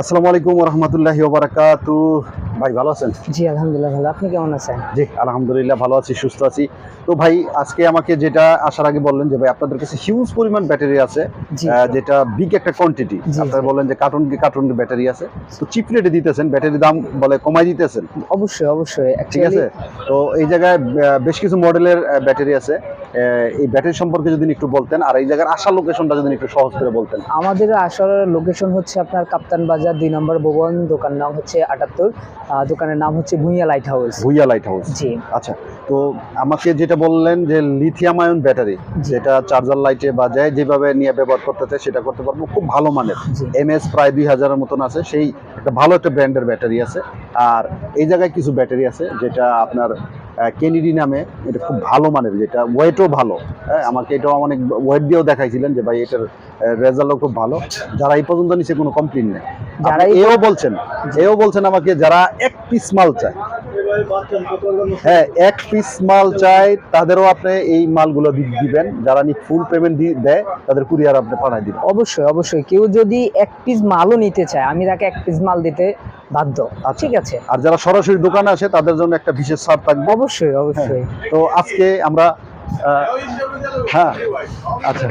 আসসালামু আলাইকুম রহমতুল্লাহি ওবারাকাতু। ভাই ভালো আছেন? জি আলহামদুলিল্লাহ ভালো। আপনি কেমন আছেন? জি আলহামদুলিল্লাহ ভালো আছি সুস্থ আছি। তো ভাই আজকে আমাকে যেটা আসার আগে বললেন যে ভাই আপনাদের কাছে হিউজ পরিমাণ ব্যাটারি আছে যেটা বিগ একটা কোয়ান্টিটি আপনারা বললেন যে কার্টুন কার্টুন ব্যাটারি আছে। তো চিপ রেটে দিতেছেন ব্যাটারির দাম বলে কমাই দিতেছেন। অবশ্যই অবশ্যই। ঠিক আছে? তো এই জায়গায় বেশ কিছু মডেলের ব্যাটারি আছে। এই ব্যাটারি সম্পর্কে যদি একটু বলতেন আর এই জায়গার আসার লোকেশনটা যদি একটু সহজ করে বলতেন। আমাদের আসার লোকেশন হচ্ছে আপনার কাপ্তান বাজার দুই নম্বর ভবন দোকান নাম হচ্ছে আটাত্তর দোকানের নাম হচ্ছে Bhuiyan light house Bhuiyan light house জি। আচ্ছা তো আমাকে যেটা বললেন যে লিথিয়াম আয়ন ব্যাটারি যেটা চার্জার লাইটে বা যায় যেভাবে নিয়ে ব্যবহার করতে চাই সেটা করতে পারব খুব ভালো মানের। এম এস প্রায় দুই হাজারের মতন আছে সেই একটা ভালো একটা ব্র্যান্ডের ব্যাটারি আছে। আর এই জায়গায় কিছু ব্যাটারি আছে যেটা আপনার কেনিডি নামে এটা খুব ভালো মানের যেটা ওয়েটও ভালো। হ্যাঁ আমাকে এটাও অনেক ওয়েট দিয়েও দেখাইছিলেন যে ভাই এটার রেজাল্টও খুব ভালো। যারা এই পর্যন্ত নিচে কোনো কমপ্লেন নেই। যারা এও বলছেন এও বলছেন আমাকে যারা এক পিস মাল চায় হ্যাঁ এক পিস মাল চাই তাদেরও আপনি এই মালগুলো দিবেন। যারা ফুল পেমেন্ট দেয় তাদের কুরিয়ার আপনি পাঠাই দিবেন। অবশ্যই অবশ্যই। কেউ যদি এক পিস মালও নিতে চায় আমি তাকে এক পিস মাল দিতে বাধ্য। আচ্ছা। ঠিক আছে? আর যারা সরাসরি দোকানে আসে তাদের জন্য একটা বিশেষ ছাড় থাকবে। অবশ্যই অবশ্যই। তো আজকে আমরা হ্যাঁ আচ্ছা।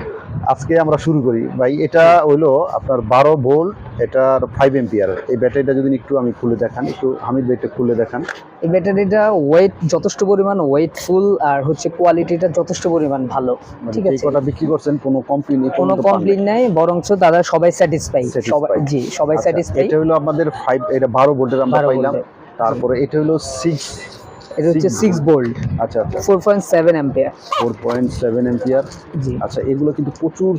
আজকে আমরা শুরু করি। ভাই এটা হইল আপনার বারো ভোল্ট এটার ফাইভ এম্পিয়ার এই ব্যাটারিটা যদি একটু আমি খুলে দেখান একটু হামিদ ভাইটা খুলে দেখান। এই ব্যাটারিটা ওয়েট যথেষ্ট পরিমাণ ওয়েটফুল আর হচ্ছে কোয়ালিটিটা যথেষ্ট পরিমাণ ভালো। মানে ঠিক আছে? কটা বিক্রি করছেন কোনো কমপ্লেন কোনো কমপ্লেন নাই বরঞ্চ তারা সবাই স্যাটিসফাই. সবাই জি সবাই স্যাটিসফাই আচ্ছা, এটা হলো আমাদের ফাইভ এটা বারো ভোল্টের আমরা পাইলাম। তারপরে এটা হলো সিক্স এটা হচ্ছে সিক্স বোল্ট আচ্ছা আচ্ছা। Four point seven ampere four point seven ampere জি। আচ্ছা এগুলো কিন্তু প্রচুর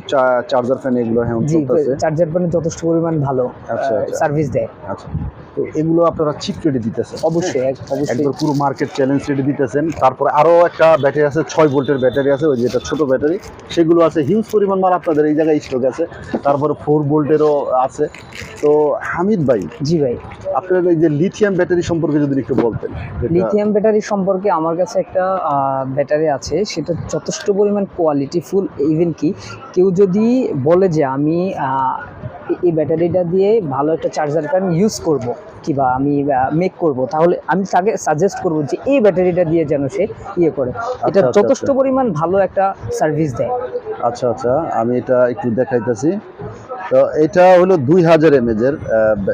চার্জার ফ্যান এগুলো হ্যাঁ জি চার্জার ফ্যান যথেষ্ট পরিমাণ ভালো আচ্ছা, আচ্ছা। সার্ভিস দেয়। আচ্ছা। তো এগুলো আপনারা চিপ রেটে দিতেছেন। অবশ্যই এক- একবার পুরো মার্কেট চ্যালেঞ্জ রেটে দিতেছেন। তারপরে আরও একটা ব্যাটারি আছে ছয় ভোল্টের ব্যাটারি আছে ওই যেটা ছোট ব্যাটারি সেগুলো আছে হিউজ পরিমাণ মাল আপনাদের এই জায়গায় স্টক আছে। তারপরে ফোর ভোল্টেরও আছে। তো হামিদ ভাই জি ভাই। আপনার এই যে লিথিয়াম ব্যাটারি সম্পর্কে যদি একটু বলতেন। লিথিয়াম ব্যাটারি সম্পর্কে আমার কাছে একটা ব্যাটারি আছে। সেটা যথেষ্ট পরিমাণ কোয়ালিটি ফুল ইভেন কি কেউ যদি বলে যে আমি এই- ব্যাটারিটা দিয়ে ভালো একটা চার্জার আমি ইউজ করব কিবা আমি মেক করব। তাহলে আমি তাকে সাজেস্ট করব যে এই ব্যাটারিটা দিয়ে যেন সে ইয়ে করে। এটা আচ্ছা, যথেষ্ট আচ্ছা। পরিমাণ ভালো একটা সার্ভিস দেয়। আচ্ছা আচ্ছা আমি এটা একটু দেখাইতেছি। তো এটা হলো দুই হাজার এমএজ এর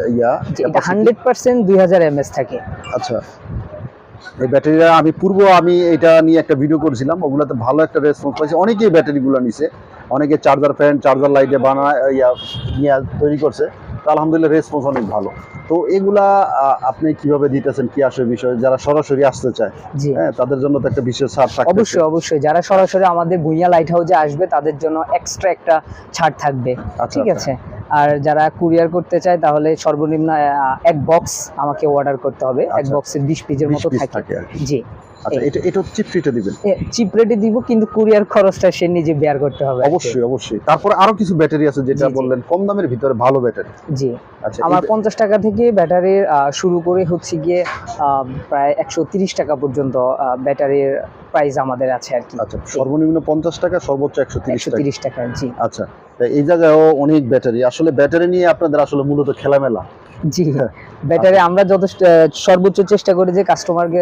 ইয়া। হান্ড্রেড পার্সেন্ট দুই হাজার এমএস থাকে। আচ্ছা। এই ব্যাটারিটা আমি পূর্ব আমি এটা নিয়ে একটা ভিডিও করেছিলাম ওগুলোতে ভালো একটা রেসপন্স পাইছি। অনেকেই ব্যাটারিগুলো নিছে। অনেকে চার্জার ফ্যান চার্জার লাইটে বানায় ইয়া নিয়ে তৈরি করছে। তো আলহামদুলিল্লাহ রেসপন্স অনেক ভালো। তো এগুলা আপনি কীভাবে দিতেছেন কি আসে বিষয়? যারা সরাসরি আসতে চায় হ্যাঁ তাদের জন্য তো একটা বিশেষ ছাড় থাকে অবশ্যই অবশ্যই। যারা সরাসরি আমাদের ভুঁইয়া লাইট হাউসে আসবে তাদের জন্য এক্সট্রা একটা ছাড় থাকবে। আচ্ছা, ঠিক আচ্ছা। আছে? আর যারা কুরিয়ার করতে চায় তাহলে সর্বনিম্ন এক বক্স আমাকে অর্ডার করতে হবে। এক বক্সের বক্সে বিশ পিজের মতো থাকে। জি। আচ্ছা এটা এটা চিপ ফিটে দিবেন? চিপ রেটে দিব কিন্তু কুরিয়ার খরচটা সে নিজে বেয়ার করতে হবে অবশ্যই অবশ্যই। তারপরে আরও কিছু ব্যাটারি আছে যেটা জি, জি। বললেন কম দামের ভিতরে ভালো ব্যাটারি জি। আচ্ছা আমার টাকা থেকে ব্যাটারির আহ, শুরু করে হচ্ছে গিয়ে প্রায় টাকা পর্যন্ত ব্যাটারির প্রাইস আমাদের আছে আর কি। আচ্ছা সর্বনিম্ন পঞ্চাশ টাকা সর্বোচ্চ একশো তিরিশ একশো টাকা তিরিশ টাকা জি। আচ্ছা এই জায়গায়ও অনেক ব্যাটারি আসলে ব্যাটারি নিয়ে আপনাদের আসলে মূলত খেলামেলা। জি। ব্যাটারি আমরা যথেষ্ট সর্বোচ্চ চেষ্টা করি যে কাস্টমারকে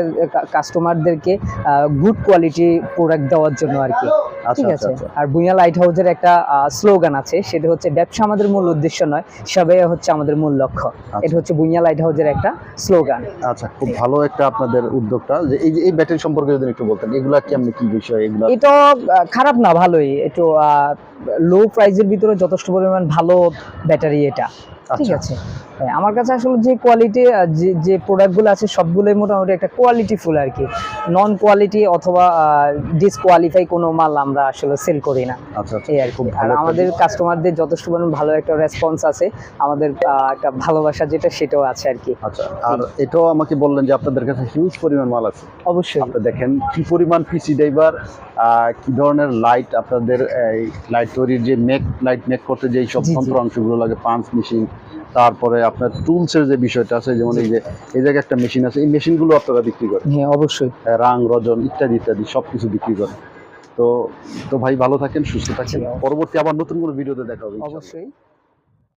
কাস্টমারদেরকে গুড কোয়ালিটি প্রোডাক্ট দেওয়ার জন্য আর কি। আচ্ছা ঠিক আচ্ছা আছে? আচ্ছা। আর ভুঁইয়া লাইট হাউসের একটা স্লোগান আছে সেটা হচ্ছে ব্যবসা আমাদের মূল উদ্দেশ্য নয় সবাই হচ্ছে আমাদের মূল লক্ষ্য। এটা হচ্ছে ভুঁইয়া লাইট হাউসের একটা স্লোগান আচ্ছা খুব ভালো একটা আপনাদের উদ্যোগটা। যে এই এই ব্যাটারি সম্পর্কে যদি একটু বলতেন এগুলা কেমনি কি বিষয় এগুলা এটা খারাপ না ভালোই। একটু লো প্রাইজের ভিতরে যথেষ্ট পরিমাণ ভালো ব্যাটারি এটা। ঠিক আচ্ছা। আছে। হ্যাঁ, আমার কাছে আসলে যে কোয়ালিটি যে যে প্রোডাক্টগুলো আছে সবগুলোই মোটামুটি একটা কোয়ালিটি ফুল আর কি। নন কোয়ালিটি অথবা ডিসকোয়ালিফাই কোনো মাল আমরা আসলে সেল করি না। আচ্ছা আচ্ছা। এই আর কি। আর আমাদের কাস্টমারদের যথেষ্ট পরিমাণ ভালো একটা রেসপন্স আছে। আমাদের একটা ভালোবাসা যেটা সেটাও আছে আর কি। আচ্ছা আর এটাও আমাকে বললেন যে আপনাদের কাছে হিউজ পরিমাণ মাল আছে। অবশ্যই। আপনি দেখেন কি পরিমাণ পিসি ড্রাইভার কি ধরনের লাইট আপনাদের এই লাইট তৈরির যে মেক লাইট মেক করতে যে সব জি। যন্ত্রাংশগুলো লাগে পাঞ্চ মেশিন তারপরে আপনার টুলসের যে বিষয়টা আছে যেমন এই যে এই জায়গায় একটা মেশিন আছে এই মেশিনগুলো আপনারা বিক্রি করেন? হ্যাঁ অবশ্যই। রাং রজন ইত্যাদি ইত্যাদি সব কিছু বিক্রি করেন। তো তো ভাই ভালো থাকেন সুস্থ থাকেন। পরবর্তী আবার নতুন কোনো ভিডিওতে দেখা হবে অবশ্যই।